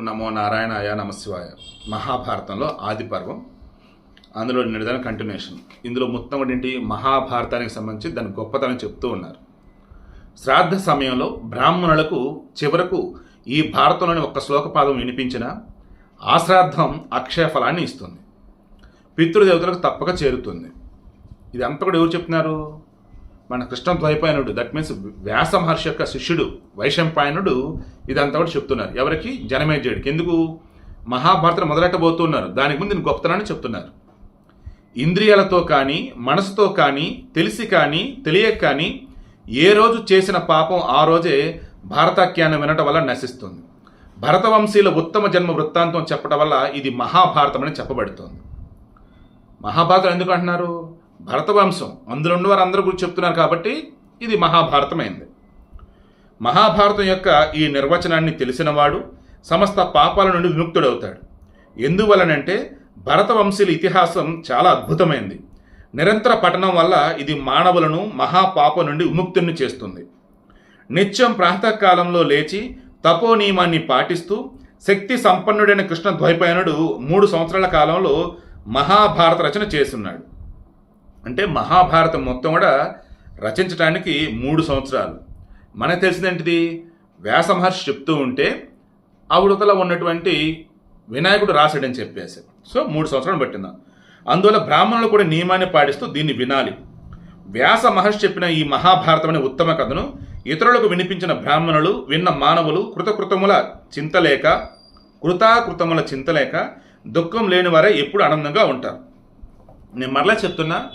నమో నారాయణాయ నమశివాయ. మహాభారతంలో ఆది పర్వం అందులో నిడదైన కంటిన్యూషన్ ఇందులో మొత్తం కూడా ఏంటి? మహాభారతానికి సంబంధించి దాని గొప్పతనం చెప్తూ ఉన్నారు. శ్రాద్ధ సమయంలో బ్రాహ్మణులకు చివరకు ఈ భారతంలోని ఒక్క శ్లోకపాదం వినిపించిన ఆశ్రాద్ధం అక్షయ ఫలాన్ని ఇస్తుంది. పితృదేవతలకు తప్పక చేరుతుంది. ఇది అంతా కూడా ఎవరు చెప్తున్నారు? మన కృష్ణ ద్వైపాయనుడు. దట్ మీన్స్ వ్యాస మహర్షి యొక్క శిష్యుడు వైశంపాయనుడు ఇదంతా కూడా చెప్తున్నారు. ఎవరికి? జనమేజయుడికి. ఎందుకు? మహాభారతం మొదలెట్టబోతున్నారు. దానికి ముందు దీని గొప్పతనాన్ని చెప్తున్నారు. ఇంద్రియాలతో కానీ మనసుతో కానీ తెలిసి కానీ తెలియక కానీ ఏ రోజు చేసిన పాపం ఆ రోజే భారతాఖ్యానం వినటం వల్ల నశిస్తుంది. భరతవంశీల ఉత్తమ జన్మ వృత్తాంతం చెప్పడం వల్ల ఇది మహాభారతం అని చెప్పబడుతోంది. మహాభారతం ఎందుకు అంటున్నారు? భరతవంశం. అందులో ఉన్న వారు అందరూ గురించి చెప్తున్నారు కాబట్టి ఇది మహాభారతమైంది. మహాభారతం యొక్క ఈ నిర్వచనాన్ని తెలిసినవాడు సమస్త పాపాల నుండి విముక్తుడవుతాడు. ఎందువలనంటే భరతవంశీల ఇతిహాసం చాలా అద్భుతమైంది. నిరంతర పఠనం వల్ల ఇది మానవులను మహాపాప నుండి విముక్తుని చేస్తుంది. నిత్యం ప్రాతకాలంలో లేచి తపో నియమాన్ని పాటిస్తూ శక్తి సంపన్నుడైన కృష్ణ ద్వైపాయనుడు మూడు సంవత్సరాల కాలంలో మహాభారత రచన చేస్తున్నాడు. అంటే మహాభారతం మొత్తం కూడా రచించడానికి మూడు సంవత్సరాలు. మనకు తెలిసిందేంటిది? వ్యాస మహర్షి చెప్తూ ఉంటే ఆవిడతల ఉన్నటువంటి వినాయకుడు రాశాడని చెప్పేసి. సో మూడు సంవత్సరాలు పట్టిందా? అందువల్ల బ్రాహ్మణులు కూడా నియమాన్ని పాటిస్తూ దీన్ని వినాలి. వ్యాస మహర్షి చెప్పిన ఈ మహాభారతం అనే ఉత్తమ కథను ఇతరులకు వినిపించిన బ్రాహ్మణులు విన్న మానవులు కృతకృతముల చింతలేక కృతాకృతముల చింతలేక దుఃఖం లేని వారే ఎప్పుడు ఆనందంగా ఉంటారు. నేను మరలా చెప్తున్నా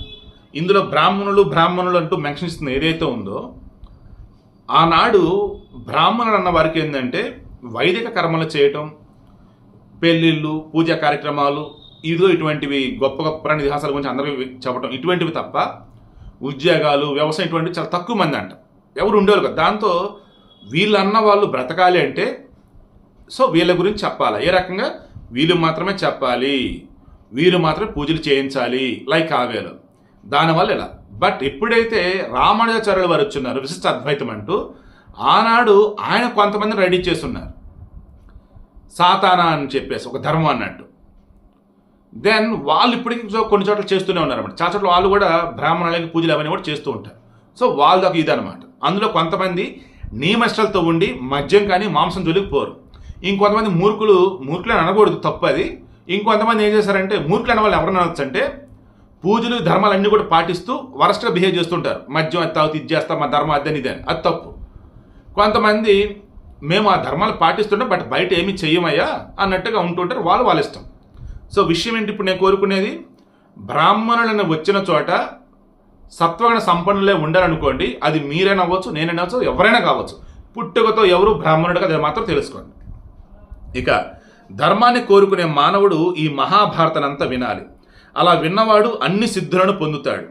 ఇందులో బ్రాహ్మణులు బ్రాహ్మణులు అంటూ మెన్షన్ ఇస్తుంది. ఏదైతే ఉందో ఆనాడు బ్రాహ్మణులు అన్న వారికి ఏంటంటే వైదిక కర్మలు చేయటం పెళ్ళిళ్ళు పూజా కార్యక్రమాలు ఇదో ఇటువంటివి గొప్ప గొప్ప ఇతిహాసాల గురించి అందరికీ చెప్పడం ఇటువంటివి తప్ప ఉద్యోగాలు వ్యవసాయం ఇటువంటివి చాలా తక్కువ మంది అంట. ఎవరు ఉండేవారు కదా. దాంతో వీళ్ళన్న వాళ్ళు బ్రతకాలి అంటే సో వీళ్ళ గురించి చెప్పాలి. ఏ రకంగా? వీళ్ళు మాత్రమే చెప్పాలి. వీళ్ళు మాత్రమే పూజలు చేయించాలి. లైక్ ఆవేలు. దానివల్ల ఇలా బట్ ఎప్పుడైతే రామానుజాచార్యులు వారు వచ్చున్నారు విశిష్ట అద్వైతం అంటూ ఆనాడు ఆయన కొంతమంది రెడీ చేస్తున్నారు. సాతానా అని చెప్పేసి ఒక ధర్మం అన్నట్టు. దెన్ వాళ్ళు ఇప్పటికీ సో కొన్ని చోట్ల చేస్తూనే ఉన్నారు అనమాట చాలా చోట్ల వాళ్ళు కూడా బ్రాహ్మణాలకి పూజలు అవన్నీ కూడా చేస్తూ ఉంటారు. సో వాళ్ళకి ఇది అనమాట అందులో కొంతమంది నియమష్టలతో ఉండి మద్యం కానీ మాంసం జోలికి పోరు. ఇంకొంతమంది మూర్ఖులు మూర్ఖులు అనకూడదు తప్పు అది. ఇంకొంతమంది ఏం చేశారంటే మూర్ఖులు అనే వాళ్ళు ఎవరైనా అంటే పూజలు ధర్మాలన్నీ కూడా పాటిస్తూ వరస్ట్గా బిహేవ్ చేస్తుంటారు. మద్యం అది తాగుతూ ఇది చేస్తాం మా ధర్మం అద్దని ఇదని. అది తప్పు. కొంతమంది మేము ఆ ధర్మాలు పాటిస్తుంటాం బట్ బయట ఏమి చెయ్యమయ్యా అన్నట్టుగా ఉంటుంటారు. వాళ్ళు వాళ్ళ ఇష్టం. సో విషయం ఏంటి? ఇప్పుడు నేను కోరుకునేది బ్రాహ్మణులను వచ్చిన చోట సత్వగుణ సంపన్నులే ఉండాలనుకోండి అది మీరైనా అవ్వచ్చు నేనైనా అవ్వచ్చు ఎవరైనా కావచ్చు. పుట్టుకతో ఎవరు బ్రాహ్మణుడుగా అది మాత్రం తెలుసుకోండి. ఇక ధర్మాన్ని కోరుకునే మానవుడు ఈ మహాభారతనంతా వినాలి. అలా విన్నవాడు అన్ని సిద్ధులను పొందుతాడు.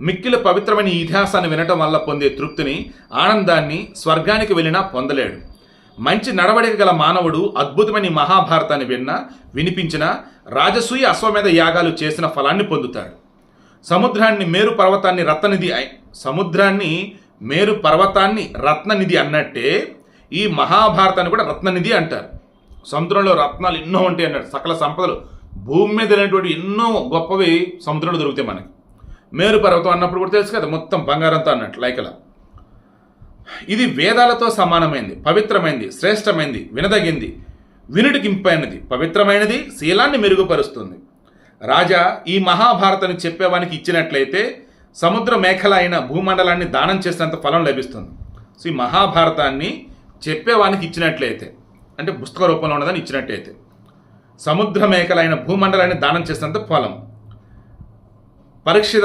మిక్కిల పవిత్రమైన ఇతిహాసాన్ని వినటం వల్ల పొందే తృప్తిని ఆనందాన్ని స్వర్గానికి వెళ్ళినా పొందలేడు. మంచి నడవడిక గల మానవుడు అద్భుతమైన మహాభారతాన్ని విన్నా వినిపించిన రాజసూయ అశ్వమేధ యాగాలు చేసిన ఫలాన్ని పొందుతాడు. సముద్రాన్ని మేరు పర్వతాన్ని రత్ననిధి సముద్రాన్ని మేరు పర్వతాన్ని రత్ననిధి అన్నట్టే ఈ మహాభారతాన్ని కూడా రత్ననిధి అంటారు. సముద్రంలో రత్నాలు ఎన్నో ఉంటాయి అన్నాడు. సకల సంపదలు భూమి మీద లేనటువంటి ఎన్నో గొప్పవి సముద్రంలో దొరుకుతాయి మనకి. మేరు పర్వతం అన్నప్పుడు కూడా తెలుసు కదా మొత్తం బంగారంతో అన్నట్టు లైకలా ఇది వేదాలతో సమానమైంది పవిత్రమైంది శ్రేష్టమైంది వినదగింది వినుడికింపైనది పవిత్రమైనది శీలాన్ని మెరుగుపరుస్తుంది. రాజా ఈ మహాభారతాన్ని చెప్పేవానికి ఇచ్చినట్లయితే సముద్ర మేఖల అయిన భూమండలాన్ని దానం చేసినంత ఫలం లభిస్తుంది. సో ఈ మహాభారతాన్ని చెప్పేవానికి ఇచ్చినట్లయితే అంటే పుస్తక రూపంలో ఉన్నదని ఇచ్చినట్లయితే సముద్ర మేకలైన భూమండలాన్ని దానం చేసినంత ఫలం. పరీక్షిత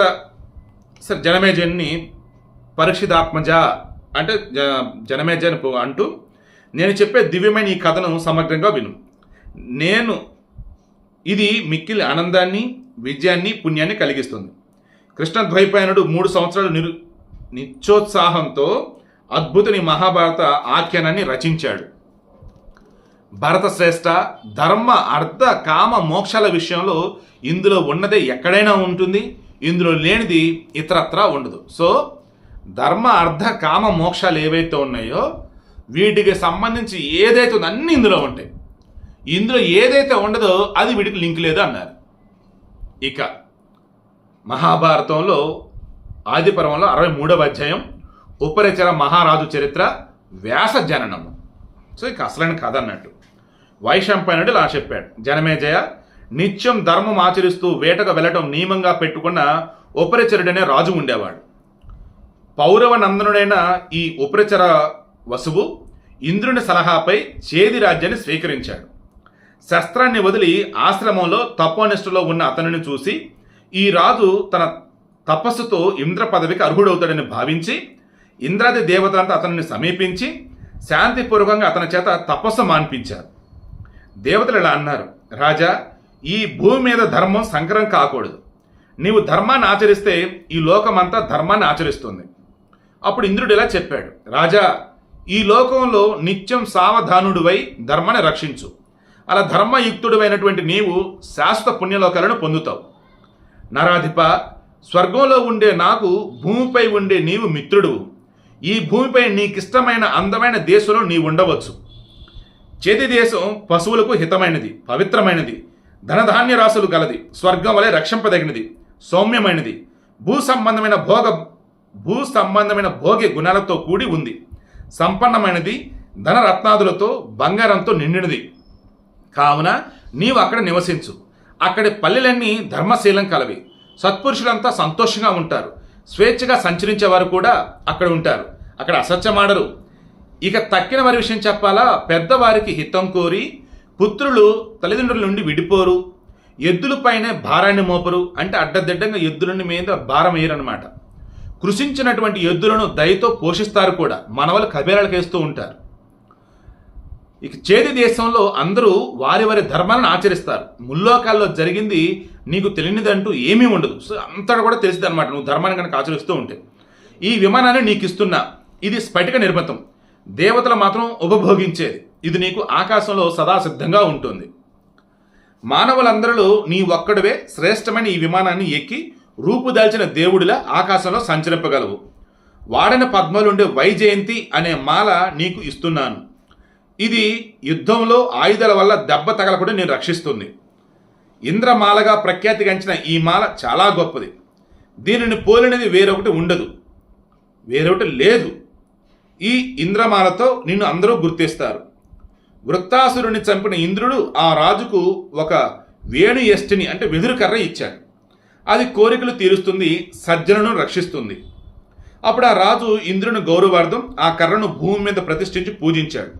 సరే జనమేజన్ని పరీక్షితాత్మజ అంటే జ జనమేజ అని అంటూ నేను చెప్పే దివ్యమైన ఈ కథను సమగ్రంగా విను. నేను ఇది మిక్కిలి ఆనందాన్ని విజయాన్ని పుణ్యాన్ని కలిగిస్తుంది. కృష్ణద్వైపాయనుడు మూడు సంవత్సరాలు నిరు నిత్యోత్సాహంతో అద్భుతని మహాభారత ఆఖ్యానాన్ని రచించాడు. భరత శ్రేష్ట ధర్మ అర్థ కామ మోక్షాల విషయంలో ఇందులో ఉన్నదే ఎక్కడైనా ఉంటుంది ఇందులో లేనిది ఇతరత్రా ఉండదు. సో ధర్మ అర్థ కామ మోక్షాలు ఏవైతే ఉన్నాయో వీటికి సంబంధించి ఏదైతే ఉందో అన్నీ ఇందులో ఉంటాయి. ఇందులో ఏదైతే ఉండదో అది వీటికి లింక్ లేదు అన్నారు. ఇక మహాభారతంలో ఆదిపర్వంలో అరవై మూడవ అధ్యాయం ఉపరిచర మహారాజు చరిత్ర వ్యాస జననము. సో ఇక అసలైన కథ అన్నట్టు. వైశంపాయనుడు ఇలా చెప్పాడు. జనమేజయ నిత్యం ధర్మం ఆచరిస్తూ వేటకు వెళ్ళటం నియమంగా పెట్టుకున్న ఉపరిచరుడనే రాజు ఉండేవాడు. పౌరవ నందనుడైన ఈ ఉపరిచర వసువు ఇంద్రుని సలహాపై చేది రాజ్యాన్ని స్వీకరించాడు. శస్త్రాన్ని వదిలి ఆశ్రమంలో తపోనిష్టలో ఉన్న అతనిని చూసి ఈ రాజు తన తపస్సుతో ఇంద్ర పదవికి అర్హుడవుతాడని భావించి ఇంద్రాది దేవతలంతా అతనిని సమీపించి శాంతిపూర్వకంగా అతని చేత తపస్సు మాన్పించారు. దేవతలు ఇలా అన్నారు రాజా ఈ భూమి మీద ధర్మం సంకరం కాకూడదు. నీవు ధర్మాన్ని ఆచరిస్తే ఈ లోకమంతా ధర్మాన్ని ఆచరిస్తుంది. అప్పుడు ఇంద్రుడు ఇలా చెప్పాడు రాజా ఈ లోకంలో నిత్యం సావధానుడివై ధర్మాన్ని రక్షించు. అలా ధర్మయుక్తుడైనటువంటి నీవు శాశ్వత పుణ్యలోకాలను పొందుతావు. నరాధిప స్వర్గంలో ఉండే నాకు భూమిపై ఉండే నీవు మిత్రుడు ఈ భూమిపై నీకిష్టమైన అందమైన దేశంలో నీవు ఉండవచ్చు. చేతి దేశం పశువులకు హితమైనది పవిత్రమైనది ధనధాన్య రాశులు గలది స్వర్గం వలె రక్షింపదగినది సౌమ్యమైనది భూ సంబంధమైన భోగ భూ సంబంధమైన భోగి గుణాలతో కూడి ఉంది. సంపన్నమైనది ధనరత్నాదులతో బంగారంతో నిండినది. కావున నీవు అక్కడ నివసించు. అక్కడి పల్లెలన్నీ ధర్మశీలం కలవి. సత్పురుషులంతా సంతోషంగా ఉంటారు. స్వేచ్ఛగా సంచరించేవారు కూడా అక్కడ ఉంటారు. అక్కడ అసత్యమాడరు. ఇక తక్కిన వారి విషయం చెప్పాలా? పెద్దవారికి హితం కోరి పుత్రులు తల్లిదండ్రుల నుండి విడిపోరు. ఎద్దులపైనే భారాన్ని మోపరు అంటే అడ్డదిడ్డంగా ఎద్దులని మీద భారం వేయరనమాట కృషించినటువంటి ఎద్దులను దయతో పోషిస్తారు కూడా. మనవలు కబేరాలకు వేస్తూ ఉంటారు. ఇక చేతి దేశంలో అందరూ వారి వారి ధర్మాలను ఆచరిస్తారు. ముల్లోకాల్లో జరిగింది నీకు తెలియనిదంటూ ఏమీ ఉండదు. సో అంతా కూడా తెలిసింది అనమాట నువ్వు ధర్మాన్ని కనుక ఆచరిస్తూ ఉంటే. ఈ విమానాన్ని నీకు ఇస్తున్నా ఇది స్ఫటిక నిర్మితం. దేవతలు మాత్రం ఉపభోగించేది. ఇది నీకు ఆకాశంలో సదా సిద్ధంగా ఉంటుంది. మానవులందరిలో నీ ఒక్కడివే శ్రేష్టమైన ఈ విమానాన్ని ఎక్కి రూపుదాల్చిన దేవుడిలా ఆకాశంలో సంచరింపగలవు. వాడిన పద్మలుండే వైజయంతి అనే మాల నీకు ఇస్తున్నాను. ఇది యుద్ధంలో ఆయుధాల వల్ల దెబ్బ తగలకుండా నేను రక్షిస్తుంది. ఇంద్రమాలగా ప్రఖ్యాతిగాంచిన ఈ మాల చాలా గొప్పది. దీనిని పోలినది వేరొకటి ఉండదు. వేరొకటి లేదు. ఈ ఇంద్రమాలతో నిన్ను అందరూ గుర్తిస్తారు. వృత్తాసురుని చంపిన ఇంద్రుడు ఆ రాజుకు ఒక వేణు ఎస్టిని అంటే వెదురు కర్ర ఇచ్చాడు. అది కోరికలు తీరుస్తుంది సజ్జలను రక్షిస్తుంది. అప్పుడు ఆ రాజు ఇంద్రుని గౌరవార్థం ఆ కర్రను భూమి మీద ప్రతిష్ఠించి పూజించాడు.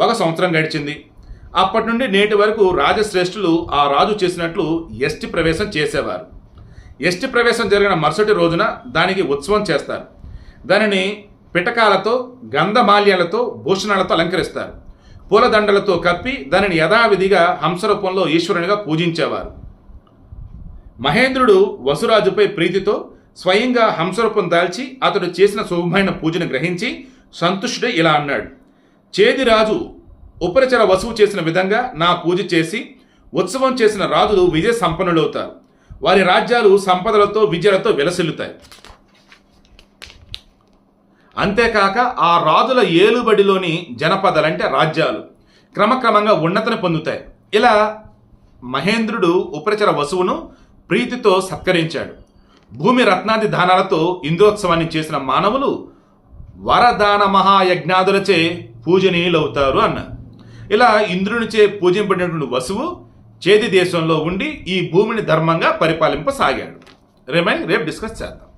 ఒక సంవత్సరం గడిచింది. అప్పటి నుండి నేటి వరకు రాజశ్రేష్ఠులు ఆ రాజు చేసినట్లు ఎస్టి ప్రవేశం చేసేవారు. ఎస్టి ప్రవేశం జరిగిన మరుసటి రోజున దానికి ఉత్సవం చేస్తారు. దానిని పిటకాలతో గంధమాల్యాలతో భూషణాలతో అలంకరిస్తారు. పూలదండలతో కప్పి దానిని యథావిధిగా హంసరూపంలో ఈశ్వరునిగా పూజించేవారు. మహేంద్రుడు వసురాజుపై ప్రీతితో స్వయంగా హంసరూపం దాల్చి అతడు చేసిన శుభమైన పూజను గ్రహించి సంతుష్టుడే ఇలా అన్నాడు. చేదిరాజు ఉపరిచర వసువు చేసిన విధంగా నా పూజ చేసి ఉత్సవం చేసిన రాజులు విజయ సంపన్నులవుతారు. వారి రాజ్యాలు సంపదలతో విజయలతో విలసిల్లుతాయి. అంతేకాక ఆ రాజుల ఏలుబడిలోని జనపదాలంటే రాజ్యాలు క్రమక్రమంగా ఉన్నతను పొందుతాయి. ఇలా మహేంద్రుడు ఉపరిచర వసువును ప్రీతితో సత్కరించాడు. భూమి రత్నాది దానాలతో ఇంద్రోత్సవాన్ని చేసిన మానవులు వరదాన మహాయజ్ఞాదులచే పూజనీయులవుతారు అన్న ఇలా ఇంద్రునిచే పూజింపడినటువంటి వసువు చేది దేశంలో ఉండి ఈ భూమిని ధర్మంగా పరిపాలింపసాగాడు. రేమై రేపు డిస్కస్ చేద్దాం.